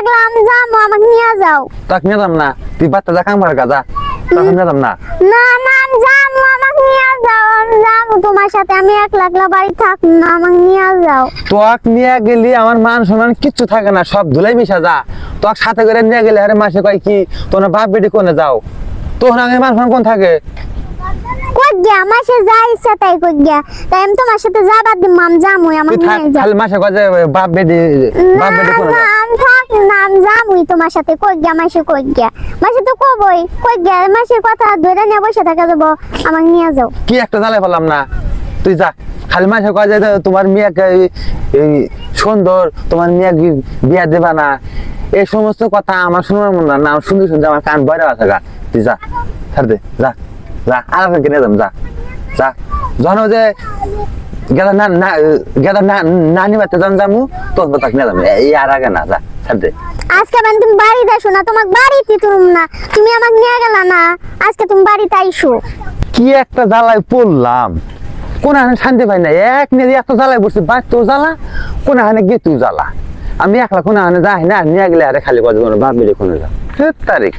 লাগলাম যাব আমাকে নিয়ে যাও। তাক নিয়ে যাম না তুই বাচ্চা যা কাম কর গা তখন নিয়ে যাম না। না না আমি যাব আমাকে নিয়ে যাও আমি যাব। তোমার সাথে আমি বাড়ি থাক না আমাকে নিয়ে যাও। তোক নিয়ে গেলি আমার মান সম্মান কিচ্ছু থাকে না সব ধুলাই মিশা যা। তোক সাথে করে নিয়ে গেলে আরে মাসে কয় কি তোর বাপ বেটি কোনে যাও? তোর আগে মান সম্মান কোন থাকে? আমার যা ইচ্ছা তাই কই গিয়া। তাই আমি তোমার সাথে যাবার দিম আমি যাব তুই আমাকে নিয়ে যাও। মাসে কয় যে বাপ বেটি বাপ বেটি কোনে না যাও? আমি থাক না আমি তোমার সাথে, কই গিয়া মাসে, কই গিয়া? মাসে তো কবই, কই গিয়া? মাসের কথা ধরে নিয়ে বসে থাকা যাব আমাকে নিয়ে যাও। কি একটা জ্বালাই পেলাম না? তুই যা, খালি মাসে কয় যে তোমার মেয়েকে সুন্দর, তোমার মেয়েকে বিয়া দেবা না। এই সমস্ত কথা আমার শোনার মন না শুনতে শুনতে আমার কান বয়রা আছে গা। তুই যা, ছাড় দে, যা যা, আর কিনে যাম, যা যা। ওই যে গেদা না না গেদা না নানি তোর আগে না যা ছাড় আজকে মানে তুমি আসো না তোমাকে বাড়িতে তুলুম না। তুমি আমাকে নিয়ে গেলা না আজকে তুমি বাড়িতে কি একটা জ্বালায় পড়লাম। কোন হানে শান্তি পাই না এক নিয়ে এত জ্বালায় বসে বাঁচতো জ্বালা কোন হানে গেতু জ্বালা। আমি একলা কোন হানে যাই না নিয়ে গেলে আরে খালি কত বাপ বেড়ে কোনে যা তারিখ।